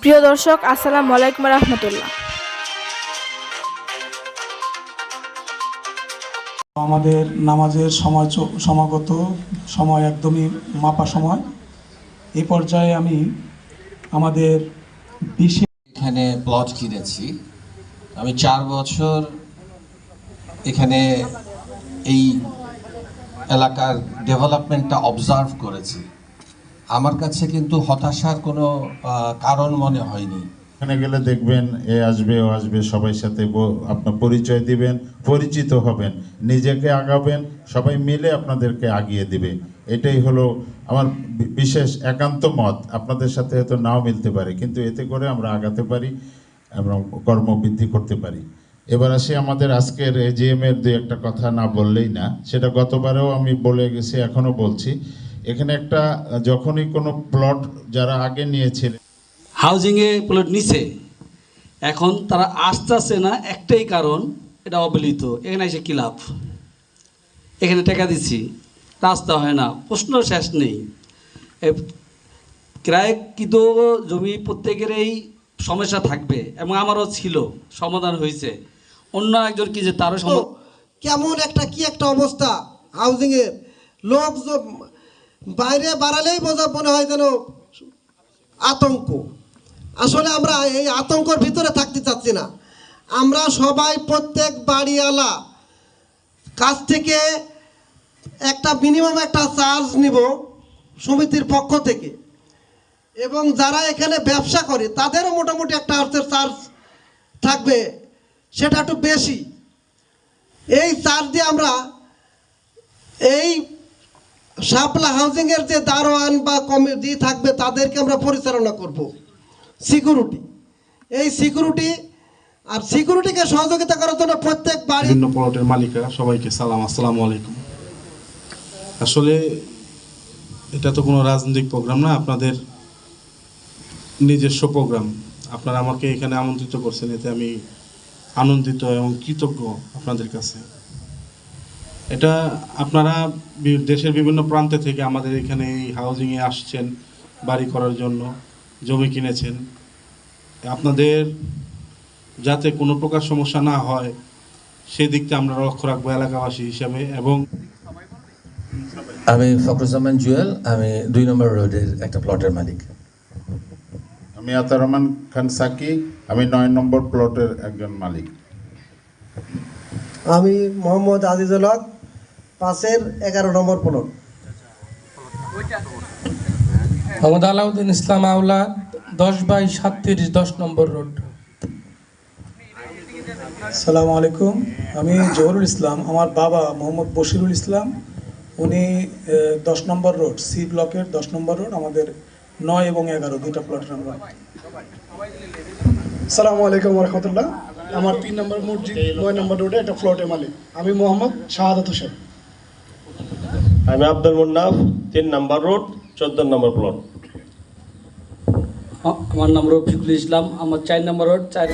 প্রিয় দর্শক আসসালামু আলাইকুম রহমতুল্লাহ। আমাদের নামাজের সময় চ- সমাগত সময় একদমই মাপা সময়। এই পর্যায়ে আমি আমাদের বিশেষ এখানে প্লট কিনেছি আমি চার বছর এখানে এই এলাকার ডেভেলপমেন্টটা অবজার্ভ করেছি। আমার কাছে কিন্তু হতাশার কোনো কারণ মনে হয়নি। ওখানে গেলে দেখবেন, এ আসবে, ও আসবে, সবাই সাথে আপনার পরিচয় দিবেন, পরিচিত হবেন, নিজেকে আগাবেন, সবাই মিলে আপনাদেরকে আগিয়ে দিবে। এটাই হলো আমার বিশেষ একান্ত মত। আপনাদের সাথে হয়তো নাও মিলতে পারে, কিন্তু এতে করে আমরা আগাতে পারি এবং কর্মবৃদ্ধি করতে পারি। এবার আসি আমাদের আজকের এজিএম এর দুই একটা কথা না বললেই না। সেটা গতবারেও আমি বলে গেছি এখনও বলছি। এখানে একটা যখনই কোনো প্লট যারা আগে নিয়েছিলেন হাউজিংয়ে প্লট নিছে এখন তারা আসতেছে না একটাই কারণ এটা অবহেলিত। এখানে এসে কী লাভ? এখানে টাকা দিচ্ছি রাস্তা হয় না প্রশ্ন শেষ নেই। ক্রয়কৃত জমি প্রত্যেকেরই সমস্যা থাকবে এবং আমারও ছিল সমাধান হয়েছে। অন্য একজন কি যে তারও সম কেমন একটা কি একটা অবস্থা? হাউজিং এর লোক য- বাইরে বাড়ালেই বোঝা মনে হয় যেন আতঙ্ক। আসলে আমরা এই আতঙ্কর ভিতরে থাকতে চাচ্ছি না। আমরা সবাই প্রত্যেক বাড়িওয়ালা কাছ থেকে একটা মিনিমাম একটা চার্জ নিব সমিতির পক্ষ থেকে। এবং যারা এখানে ব্যবসা করে, তাদেরও মোটামুটি একটা অর্থের চার্জ থাকবে, সেটা একটু বেশি। এই চার্জ দিয়ে আমরা এই শাপলা হাউজিংয়ের যে দারোয়ান বা কমিটি থাকবে, তাদেরকে আমরা পরিচালনা করব। সিকিউরিটি। এই সিকিউরিটি আর সিকিউরিটিকে সহযোগিতা করার জন্য প্রত্যেক বাড়ি বিভিন্ন প্লটের মালিকরা সবাইকে সালাম, আসসালামু আলাইকুম। আসলে এটা তো কোনো রাজনৈতিক প্রোগ্রাম না, আপনাদের নিজস্ব প্রোগ্রাম। আপনারা আমাকে এখানে আমন্ত্রিত করছেন, এতে আমি আনন্দিত এবং কৃতজ্ঞ আপনাদের কাছে। এটা আপনারা দেশের বিভিন্ন প্রান্তে থেকে আমাদের এখানে এই হাউজিংয়ে আসছেন বাড়ি করার জন্য জমি কিনেছেন। আপনাদের যাতে কোনো প্রকার সমস্যা না হয় সেদিকটা আমরা লক্ষ্য রাখব এলাকাবাসী হিসাবে এবং আমি ফখরুজ্জামান জুয়েল আমি দুই নম্বর রোডের একটা প্লটের মালিক। আমি আতার রহমান খান সাকি আমি নয় নম্বর প্লটের একজন মালিক। আমি মোহাম্মদ আজিজুল হক পাশের এগারো নম্বর প্লট মোহাম্মদ আলাউদ্দিন ইসলাম আউলা দশ বাই সাতত্রিশ দশ নম্বর রোড। সালাম আলাইকুম। আমি জহরুল ইসলাম আমার বাবা মোহাম্মদ বশিরুল ইসলাম। উনি দশ নম্বর রোড সি ব্লকের দশ নম্বর রোড আমাদের নয় এবং এগারো দুইটা প্লটের আমরা সালামু আলাইকুম রহমতুল্লাহ। আমার তিন নম্বর মসজিদ নয় নম্বর রোডে একটা ফ্লোটের মালিক। আমি মোহাম্মদ শাহাদাত হোসেন। আমি আব্দুল মুন্নাফ, তিন নাম্বার রোড, চোদ্দ নম্বর প্লট। আমার নাম রফিকুল ইসলাম, আমার চার নম্বর রোড, চার